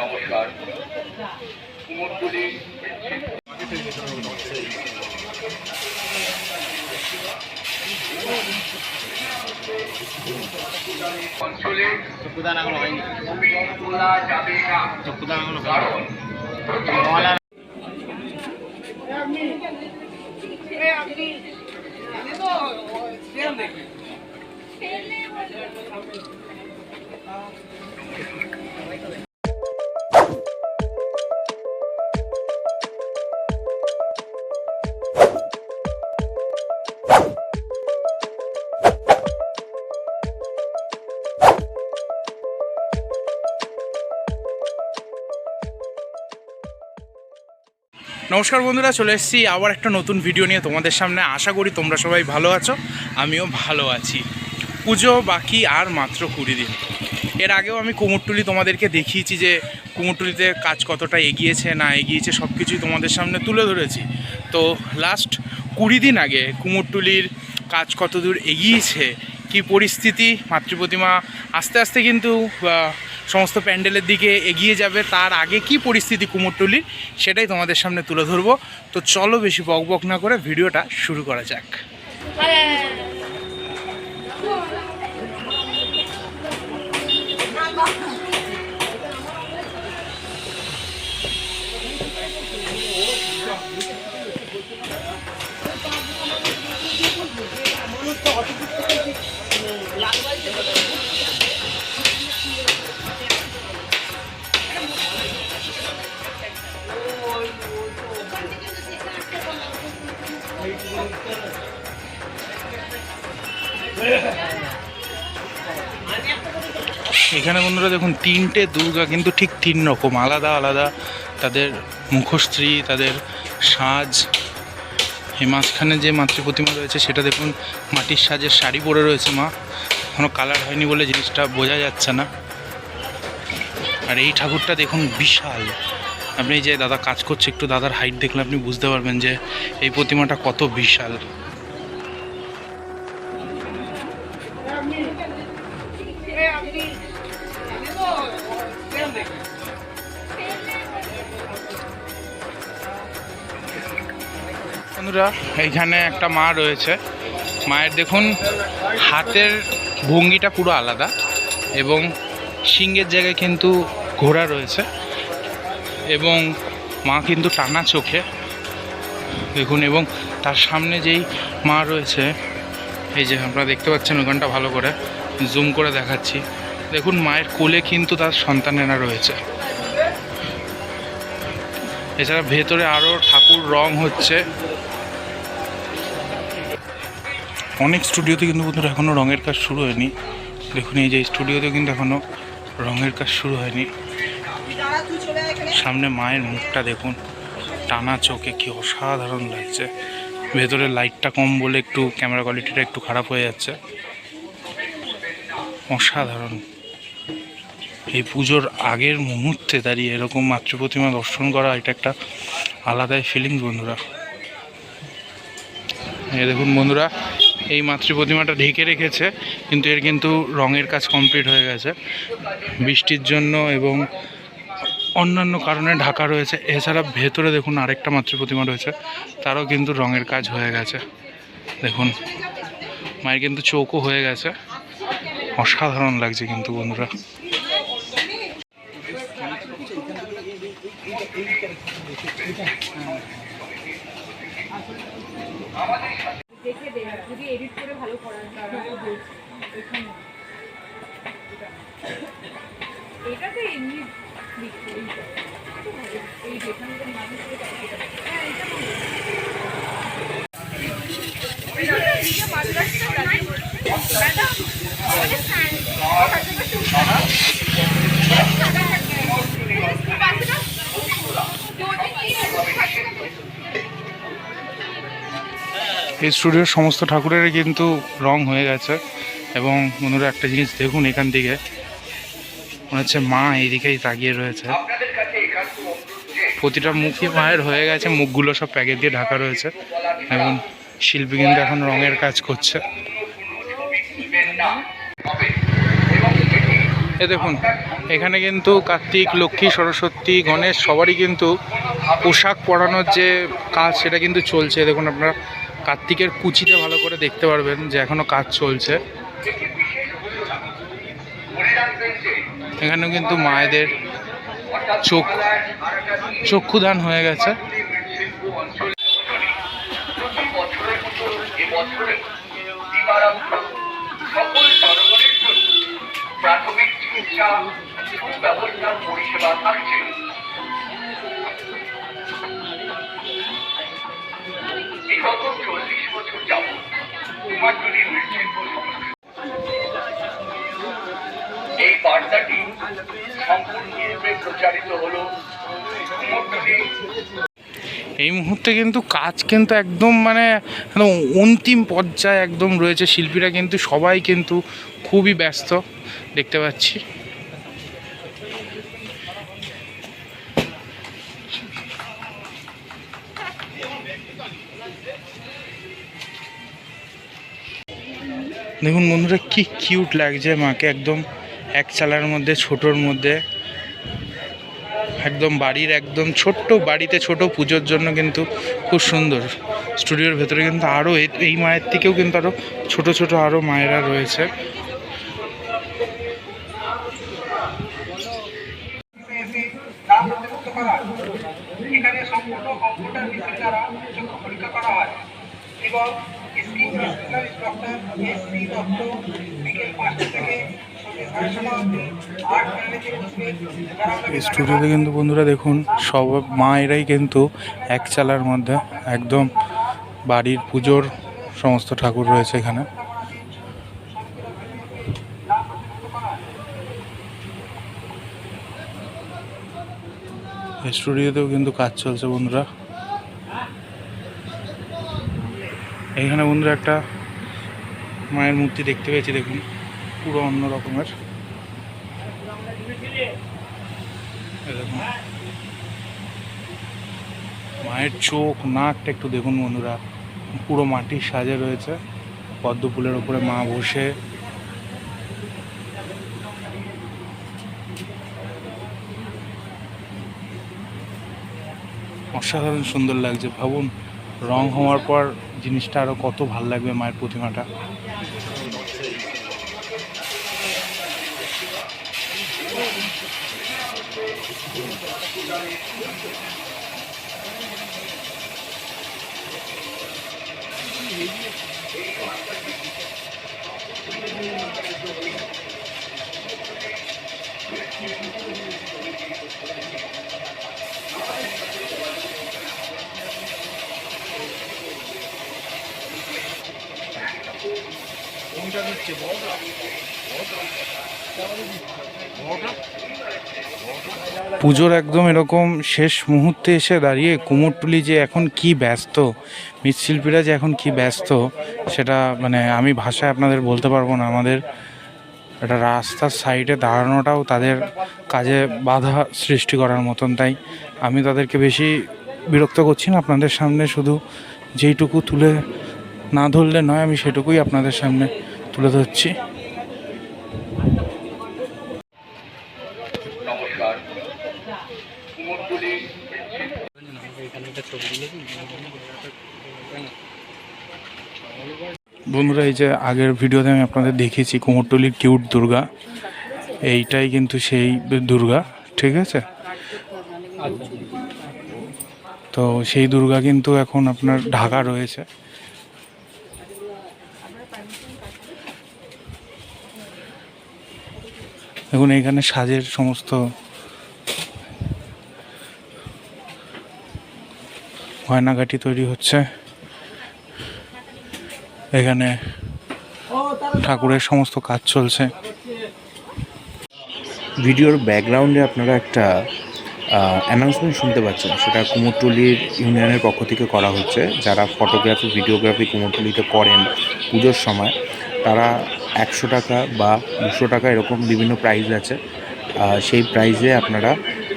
নমস্কার। কুমোরগুলি অঞ্চলে চক্ষুদান এখনও হয়নি। তোলা যাবে না। চক্ষুদান এখনও কারণ নমস্কার বন্ধুরা, চলে এসেছি আবার একটা নতুন ভিডিও নিয়ে তোমাদের সামনে। আশা করি তোমরা সবাই ভালো আছো, আমিও ভালো আছি। পুজো বাকি আর মাত্র কুড়ি দিন। এর আগেও আমি কুমোরটুলি তোমাদেরকে দেখিয়েছি যে কুমোরটুলিতে কাজ কতটা এগিয়েছে, না এগিয়েছে সব কিছুই তোমাদের সামনে তুলে ধরেছি। তো লাস্ট কুড়ি দিন আগে কুমোরটুলির কাজ কতদূর এগিয়েছে, কি পরিস্থিতি, মাতৃপ্রতিমা, আস্তে আস্তে কিন্তু সমস্ত প্যান্ডেলের দিকে এগিয়ে যাবে। তার আগে কি পরিস্থিতি কুমোরটুলির, সেটাই তোমাদের সামনে তুলে ধরবো। তো চলো বেশি বক বক না করে ভিডিওটা শুরু করা যাক। এখানে বন্ধুরা দেখুন, তিনটে দুর্গা কিন্তু ঠিক তিন রকম, আলাদা আলাদা। তাদের মুখশ্রী, তাদের সাজ, এই মাঝখানে যে মাতৃ প্রতিমা রয়েছে, সেটা দেখুন, মাটির সাজের শাড়ি পরে রয়েছে মা। এখনও কালার হয়নি বলে জিনিসটা বোঝা যাচ্ছে না। আর এই ঠাকুরটা দেখুন বিশাল। আপনি যে দাদা কাজ করছে, একটু দাদার হাইট দেখলে আপনি বুঝতে পারবেন যে এই প্রতিমাটা কত বিশাল। বন্ধুরা এইখানে একটা মা রয়েছে। মায়ের দেখুন, হাতের ভঙ্গিটা পুরো আলাদা এবং সিংহের জায়গায় কিন্তু ঘোড়া রয়েছে এবং মা কিন্তু টানা চোখে দেখুন এবং তার সামনে যেই মা রয়েছে, এই যে আপনারা দেখতে পাচ্ছেন ওখানটা ভালো করে জুম করে দেখাচ্ছি। দেখুন, মায়ের কোলে কিন্তু তার সন্তানেরা রয়েছে। এছাড়া ভেতরে আরও ঠাকুর রং হচ্ছে। অনেক স্টুডিওতে কিন্তু বন্ধুরা এখনও রঙের কাজ শুরু হয়নি। দেখুন, এই যে স্টুডিওতে কিন্তু এখনও রঙের কাজ শুরু হয়নি। সামনে মায়ের মুখটা দেখুন, টানা চোখে কি অসাধারণ লাগছে। ভেতরে লাইটটা কম বলে একটু ক্যামেরা কোয়ালিটিটা একটু খারাপ হয়ে যাচ্ছে। অসাধারণ। এই পুজোর আগের মুহূর্তে দাঁড়িয়ে এরকম মাতৃপ্রতিমা দর্শন করা, এটা একটা আলাদাই ফিলিংস বন্ধুরা। এই দেখুন বন্ধুরা এই মাতৃ প্রতিমাটা ঢেকে রেখেছে, কিন্তু এর কিন্তু রঙের কাজ কমপ্লিট হয়ে গেছে। বৃষ্টির জন্য এবং অন্যান্য কারণে ঢাকা রয়েছে। এছাড়া ভেতরে দেখুন আরেকটা মাতৃ প্রতিমা রয়েছে, তারও কিন্তু রঙের কাজ হয়ে গেছে। দেখুন, মায়ের কিন্তু চৌকো হয়ে গেছে। অসাধারণ লাগছে কিন্তু বন্ধুরা। দেখে দে যদি এডিট করে ভালো করান তারা এটা তো এমনি এই যেখানকার মানুষের হ্যাঁ এটা ম্যাডাম, এই স্টুডিওর সমস্ত ঠাকুরের কিন্তু রং হয়ে গেছে এবং বন্ধুরা একটা জিনিস দেখুন এখান থেকে মনে হচ্ছে মা এইদিকেই তাকিয়ে রয়েছে। প্রতিটা মুখই মায়ের হয়ে গেছে, মুখগুলো সব প্যাকেট দিয়ে ঢাকা রয়েছে। এবং শিল্পী কিন্তু এখন রঙের কাজ করছে। এ দেখুন, এখানে কিন্তু কার্তিক, লক্ষ্মী, সরস্বতী, গণেশ সবারই কিন্তু পোশাক পরানোর যে কাজ সেটা কিন্তু চলছে। দেখুন আপনারা কার্তিকের কুচিতে ভালো করে দেখতে পারবেন যে এখনও কাজ চলছে। এখানেও কিন্তু মায়েদের চোখ চক্ষুদান হয়ে গেছে। পরিষেবা থাকছে বছর সংস্থা এই বার্তাটি সম্পূর্ণরূপে প্রচারিত হলো এই মুহূর্তে কিন্তু কাজ কিন্তু একদম মানে অন্তিম পর্যায়ে একদম রয়েছে। শিল্পীরা কিন্তু সবাই কিন্তু খুবই ব্যস্ত, দেখতে পাচ্ছি। দেখুন বন্ধুরা, কি কিউট লাগছে মাকে একদম এক চালার মধ্যে, ছোটোর মধ্যে। একদম বাড়ির একদম ছোট্ট বাড়িতে ছোট পুজোর জন্য কিন্তু খুব সুন্দর। স্টুডিওর ভেতরে কিন্তু আরও এই মায়ের থেকেও কিন্তু আরও ছোট ছোট আরও মায়েরা রয়েছে। স্টুডিওতে কিন্তু বন্ধুরা দেখুন, সব মায়েরাই কিন্তু এক চালার মধ্যে একদম বাড়ির পুজোর সমস্ত ঠাকুর রয়েছে এখানে। স্টুডিওতেও কিন্তু কাজ চলছে বন্ধুরা। এখানে বন্ধুরা একটা মায়ের মূর্তি দেখতে পেয়েছি, দেখুন, পুরো অন্য রকমের। মায়ের চোখ, নাকটা একটু দেখুন বন্ধুরা, পুরো মাটির সাজে রয়েছে, পদ্ম ফুলের ওপরে মা বসে। অসাধারণ সুন্দর লাগছে, ভাবুন, রং হওয়ার পর জিনিসটা আরও কত ভালো লাগবে মায়ের প্রতিমাটা। কোনটা দিচ্ছে বড়টা বড়টা পুজোর একদম এরকম শেষ মুহূর্তে এসে দাঁড়িয়ে কুমোরটুলি যে এখন কি ব্যস্ত, মৃৎশিল্পীরা যে এখন কি ব্যস্ত, সেটা মানে আমি ভাষায় আপনাদের বলতে পারব না। আমাদের একটা রাস্তার সাইডে দাঁড়ানোটাও তাদের কাজে বাধা সৃষ্টি করার মতন। তাই আমি তাদেরকে বেশি বিরক্ত করছি না। আপনাদের সামনে শুধু যেইটুকু তুলে না ধরলে নয়, আমি সেটুকুই আপনাদের সামনে তুলে ধরছি। বন্ধুরা, এই যে আগের ভিডিওতে আমি আপনাদের দেখিয়েছি কুমোরটুলির কিউট দুর্গা। এইটাই কিন্তু সেই দুর্গা, ঠিক আছে? তো সেই দুর্গা কিন্তু এখন আপনার ঢাকা রয়েছে। দেখুন এখানে সাজের সমস্ত গয়নাগাটি তৈরি হচ্ছে। এখানে ঠাকুরের সমস্ত কাজ চলছে। ভিডিওর ব্যাকগ্রাউন্ডে আপনারা একটা অ্যানাউন্সমেন্ট শুনতে পাচ্ছেন। সেটা কুমোরটুলির ইউনিয়নের পক্ষ থেকে করা হচ্ছে। যারা ফটোগ্রাফি ভিডিওগ্রাফি কুমোরটুলিতে করেন পুজোর সময়, তারা একশো টাকা বা দুশো টাকা এরকম বিভিন্ন প্রাইজ আছে। সেই প্রাইজে আপনারা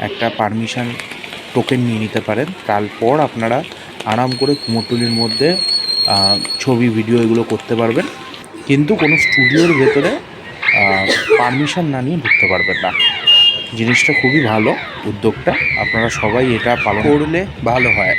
একটা পারমিশন টোকেন নিয়ে নিতে পারেন। তারপর আপনারা আরাম করে কুমোরটুলির মধ্যে ছবি ভিডিও এগুলো করতে পারবেন। কিন্তু কোনো স্টুডিওর ভেতরে পারমিশন না নিয়ে ঢুকতে পারবেন না। জিনিসটা খুবই ভালো উদ্যোগটা। আপনারা সবাই এটা পালন করলে ভালো হয়।